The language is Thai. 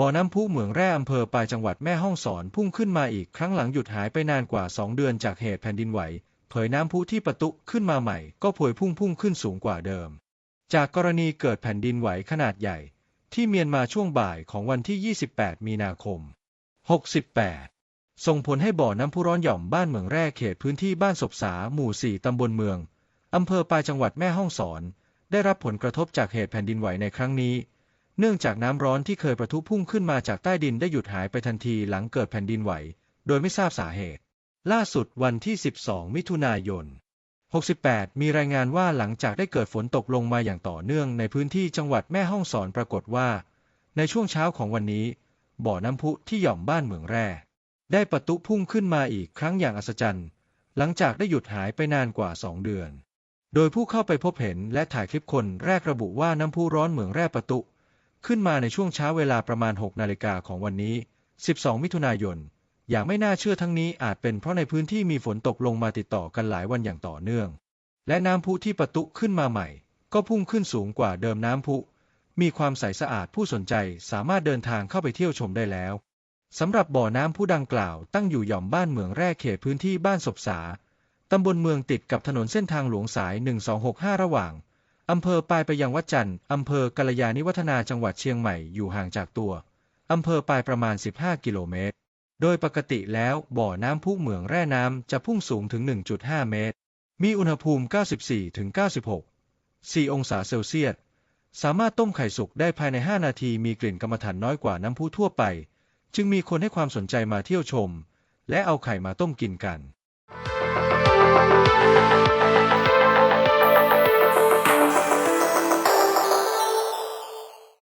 บ่อน้ำพุเหมืองแร่อำเภอปลายจังหวัดแม่ฮ่องสอนพุ่งขึ้นมาอีกครั้งหลังหยุดหายไปนานกว่า 2 เดือนจากเหตุแผ่นดินไหว เผยน้ำพุที่ประตุขึ้นมาใหม่ ก็พวยพุ่งพุ่งขึ้นสูงกว่าเดิม จากกรณีเกิดแผ่นดินไหวขนาดใหญ่ ที่เมียนมาช่วงบ่ายของวันที่ 28 มีนาคม 68 ส่งผลให้บ่อน้ำพุร้อนหย่อมบ้านเหมืองแร่เขตพื้นที่บ้านศพสาหมู่4ตำบลเมืองอำเภอปลายจังหวัดแม่ฮ่องสอน ได้รับผลกระทบจากเหตุแผ่นดินไหวในครั้งนี้ เนื่องจากน้ำร้อนที่เคยประทุพุ่งขึ้นมาจากใต้ดินได้หยุดหายไปทันทีหลังเกิดแผ่นดินไหว โดยไม่ทราบสาเหตุ ล่าสุดวันที่ 12 มิถุนายน 68 มีรายงานว่าหลังจากได้เกิดฝนตกลงมาอย่างต่อเนื่องในพื้นที่จังหวัดแม่ฮ่องสอนปรากฏว่า ในช่วงเช้าของวันนี้ บ่อน้ำพุที่หย่อมบ้านเหมืองแร่ ได้ประตุพุ่งขึ้นมาอีกครั้งอย่างอัศจรรย์ หลังจากได้หยุดหายไปนานกว่า 2 เดือน โดยผู้เข้าไปพบเห็นและถ่ายคลิปคนแรกระบุว่าน้ำพุร้อนเหมืองแร่ประตุ ขึ้นมาในช่วงเช้าเวลาประมาณ 6 นาฬิกาของวันนี้ 12 มิถุนายน อย่างไม่น่าเชื่อทั้งนี้อาจเป็นเพราะในพื้นที่มีฝนตกลงมาติดต่อกันหลายวันอย่างต่อเนื่อง และน้ำพุที่ประตุขึ้นมาใหม่ ก็พุ่งขึ้นสูงกว่าเดิมน้ำพุ มีความใสสะอาดผู้สนใจสามารถเดินทางเข้าไปเที่ยวชมได้แล้วสำหรับบ่อน้ำผู้ดังกล่าวตั้งอยู่หย่อมบ้านเหมืองแร่เขตพื้นที่บ้านศพสาตำบลเมืองติดกับถนนเส้นทางหลวงสาย 1265 ระหว่าง อำเภอปลายไปยังวัดจันทร์อำเภอกัลยาณิวัฒนาจังหวัดเชียงใหม่อยู่ห่างจากตัวอำเภอปลายประมาณ 15 กิโลเมตร โดยปกติแล้วบ่อน้ำพุเหมืองแร่น้ำจะพุ่งสูงถึง 1.5 เมตร มีอุณหภูมิ 94-96 4 องศาเซลเซียส สามารถต้มไข่สุกได้ภายใน 5 นาทีมีกลิ่นกรรมฐานน้อยกว่าน้ำพุทั่วไป จึงมีคนให้ความสนใจมาเที่ยวชม และเอาไข่มาต้มกินกัน